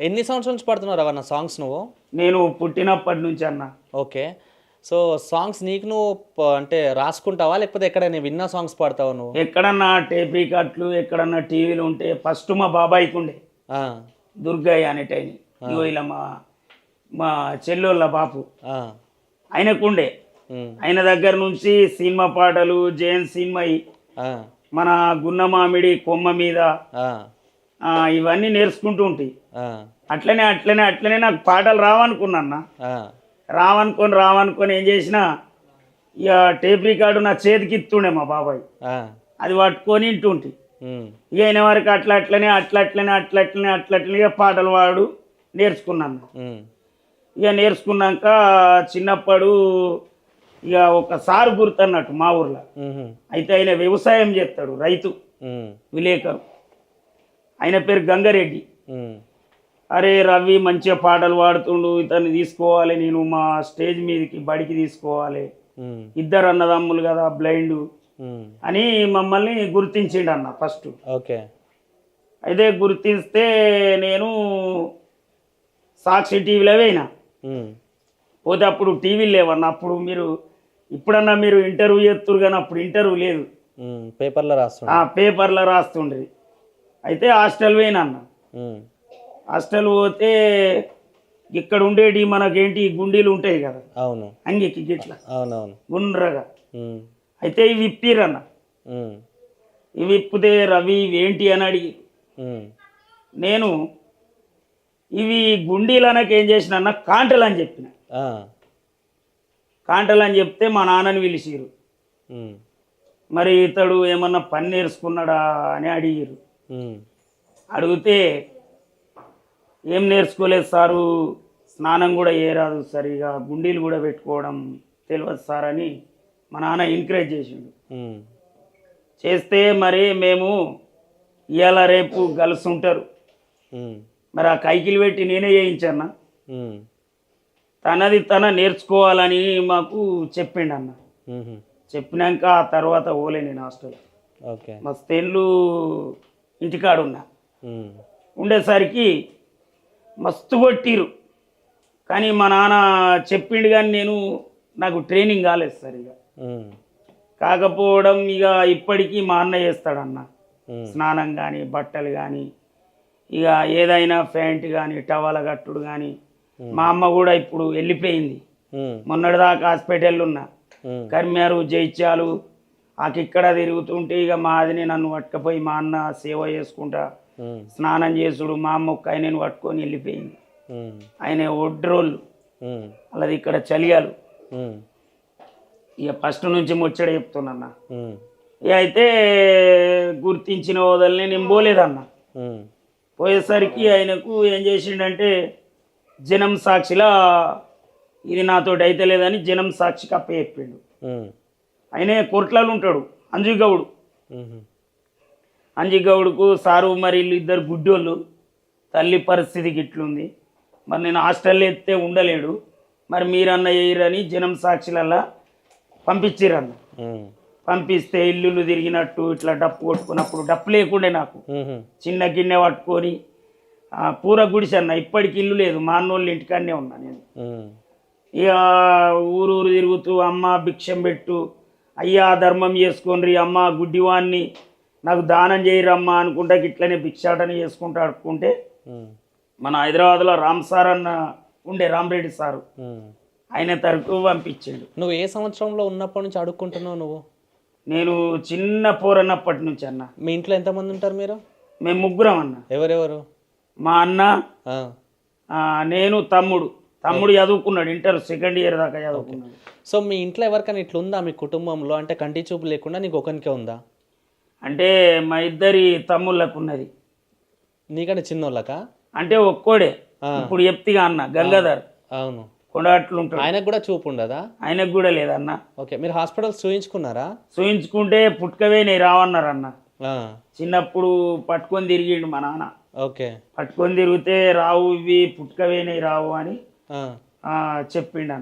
ఎన్ని సంవత్సరాల నుంచి పాడుతున్నావు రవణ? సాంగ్స్ నువ్వు? నేను పుట్టినప్పటి నుంచి అన్న. ఓకే. సో సాంగ్స్ నీకు నువ్వు అంటే రాసుకుంటావా? లేకపోతే ఎక్కడైనా విన్నా సాంగ్స్ పాడతావా నువ్వు? ఎక్కడన్నా టేప్ రికార్డులు ఎక్కడన్నా టీవీలు ఉంటే ఫస్ట్ మా బాబాయ్కి ఉండే. దుర్గయ్య అనేటైన ఇగో ఇలా మా మా చెల్లెళ్ళ బాపు. ఆ, ఆయనకు ఉండే. ఉమ్, ఆయన దగ్గర నుంచి సినిమా పాటలు జయన్ సినిమా మన గున్న మామిడి కొమ్మ మీద ఇవన్నీ నేర్చుకుంటూ ఉంటాయి అట్లనే అట్లనే అట్లనే నాకు పాటలు రావనుకున్నా రావనుకొని రావనుకొని ఏం చేసిన ఇక టేప్ రికార్డు నా చేతికి ఇస్తుండే మా బాబాయ్. అది పట్టుకొని ఇంటుంటి ఇక అయిన వరకు అట్లా అట్లనే అట్లా అట్లనే అట్లా అట్లనే అట్లా అట్లనే పాటలు పాడు నేర్చుకున్నాను ఇక నేర్చుకున్నాక చిన్నప్పుడు ఇక ఒక సారు గుర్తన్నట్టు మా ఊర్లో. అయితే ఆయన వ్యవసాయం చేస్తాడు రైతు విలేకరు. ఆయన పేరు గంగారెడ్డి. అరే రవి మంచిగా పాటలు పాడుతుండు ఇతన్ని తీసుకోవాలి నేను మా స్టేజ్ మీదకి బడికి తీసుకోవాలి. ఇద్దరు అన్నదమ్ములు కదా బ్లైండ్. అని మమ్మల్ని గుర్తించిండు అన్న ఫస్ట్. ఓకే. అయితే గుర్తిస్తే నేను సాక్షి టీవీలో పోయినా. ఉమ్, పోతే అప్పుడు టీవీలు లేవన్న అప్పుడు మీరు ఇప్పుడన్నా మీరు ఇంటర్వ్యూ చేస్తురు కానీ అప్పుడు ఇంటర్వ్యూ లేదు. పేపర్లో రాస్తుండే. ఆ పేపర్లో రాస్తుండ్రి. అయితే హాస్టల్ పోయినా అన్న. హాస్టల్ పోతే ఇక్కడ ఉండేటి మనకేంటి గుండీలు ఉంటాయి కదా. అవును. అంగికి గిట్ల. అవునవును. గుండ్రగా. అయితే ఇవి ఇప్పిరన్న ఇవి ఇప్పితే రవి ఇవి ఏంటి అని అడిగి. నేను ఇవి గుండీలు అనక ఏం చేసిన అన్న కాంటలు అని చెప్పిన. కాంటలు అని చెప్తే మా నాన్నని పిలిచిరు మరి ఇతడు ఏమన్నా పని నేర్చుకున్నాడా అని అడిగిరు అడిగితే ఏం నేర్చుకోలేదు సారు? స్నానం కూడా చేయరాదు సరిగా గుండీలు కూడా పెట్టుకోవడం తెలియదు సార్ అని మా నాన్న ఎంకరేజ్ చేసిండు. చేస్తే మరి మేము ఇవాళ రేపు గర్ల్స్ ఉంటారు. మరి ఆ కైకిలు పెట్టి నేనే చేయించాను ఉమ్, తనది తన నేర్చుకోవాలని మాకు చెప్పిండు అన్న చెప్పినాక ఆ తర్వాత ఓలే నేను హాస్టల్. ఓకే. మస్తేళ్ళు ఇంటికాడున్నా. ఉమ్, ఉండేసరికి మస్తు కొట్టిరు కానీ మా నాన్న చెప్పిండు కానీ నేను నాకు ట్రైనింగ్ కాలేదు సరిగా ఉమ్, కాకపోవడం ఇక ఇప్పటికీ మా అన్న చేస్తాడన్న. స్నానం కానీ బట్టలు కానీ ఇక ఏదైనా ప్యాంట్ కానీ టవల కట్టుడు కానీ మా అమ్మ కూడా ఇప్పుడు వెళ్ళిపోయింది. మొన్నటిదాకా హాస్పిటల్ ఉన్నా కర్మారు జైత్యాలు ఆకి ఇక్కడ తిరుగుతుంటే ఇక మా అదిని నన్ను పట్టుకపోయి మా అన్న సేవ చేసుకుంటా స్నానం చేసుడు మా అమ్మ ఒక్క ఆయనను పట్టుకొని వెళ్ళిపోయింది. ఆయన ఒడ్రోళ్ళు. అలాది ఇక్కడ చలియాలు. ఇక ఫస్ట్ నుంచి ముచ్చట చెప్తున్నా ఇక అయితే గుర్తించిన వదలని నేను పోలేదన్న. పోయేసరికి ఆయనకు ఏం చేసిండంటే జనం సాక్షిలా ఇది నాతోటి అయితే లేదని జనం సాక్షికి అప్ప చెప్పిండు ఆయనే కొట్లలో ఉంటాడు అంజుగౌడు ఉమ్హు, అంజిగౌడ్కు సారు మరి ఇద్దరు గుడ్డోళ్ళు. తల్లి పరిస్థితి ఇట్లుంది మరి నేను హాస్టల్లో ఎత్తే ఉండలేడు. మరి మీరన్న వేయరని జనం సాక్షులల్లా పంపించిరన్న పంపిస్తే ఇల్లులు తిరిగినట్టు ఇట్లా డప్పు కొట్టుకున్నప్పుడు డప్పు లేకుండే నాకు. చిన్న గిన్నె పట్టుకొని పూర గుడిసె అన్న ఇప్పటికి ఇల్లు లేదు మా అన్నోళ్ళ ఇంటికాడనే ఉన్నా నేను. ఇక ఊరు ఊరు తిరుగుతూ అమ్మ భిక్షం పెట్టు అయ్యా ధర్మం చేసుకోండి అమ్మ గుడ్డివాన్ని నాకు దానం చేయరమ్మా అనుకుంటా ఇట్లనే భిక్షాటన చేసుకుంటూ అడుక్కుంటే మన హైదరాబాద్లో రామ్ సార్ అన్న ఉండే రామరెడ్డి సారు. ఆయన తరపు పంపించాడు. నువ్వు ఏ సంవత్సరంలో ఉన్నప్పటి నుంచి అడుక్కుంటున్నావు నువ్వు? నేను చిన్న పోరన్నప్పటి నుంచి అన్న. మీ ఇంట్లో ఎంతమంది ఉంటారు మీరు? మేము ముగ్గురం అన్న. ఎవరెవరు? మా అన్న నేను తమ్ముడు. తమ్ముడు చదువుకున్నాడు ఇంటర్ సెకండ్ ఇయర్ దాకా చదువుకున్నాడు. సో మీ ఇంట్లో ఎవరికైనా ఇట్లా ఉందా మీ కుటుంబంలో? అంటే కంటి చూపు లేకుండా నీకు ఒకరికే ఉందా? అంటే మా ఇద్దరి తమ్ముళ్ళకు ఉన్నది. నీకంటే చిన్నోళ్ళకా? అంటే ఒక్కోడే. ఇప్పుడు చెప్తిగా అన్న గంగాధర్. అవును. కొండట్లు ఉంటాడు ఆయనకు కూడా చూపు ఉండదా? ఆయనకు కూడా లేదన్న ఓకే మీరు హాస్పిటల్స్ చూయించుకున్నారా? చూయించుకుంటే పుట్టుకవే రావన్నారన్న ఆ, చిన్నప్పుడు పట్టుకొని తిరిగిండు మా నాన్న. ఓకే. పట్టుకొని తిరిగితే రావు ఇవి పుట్టుకవేనే రావు అని చెప్పిండు అన్న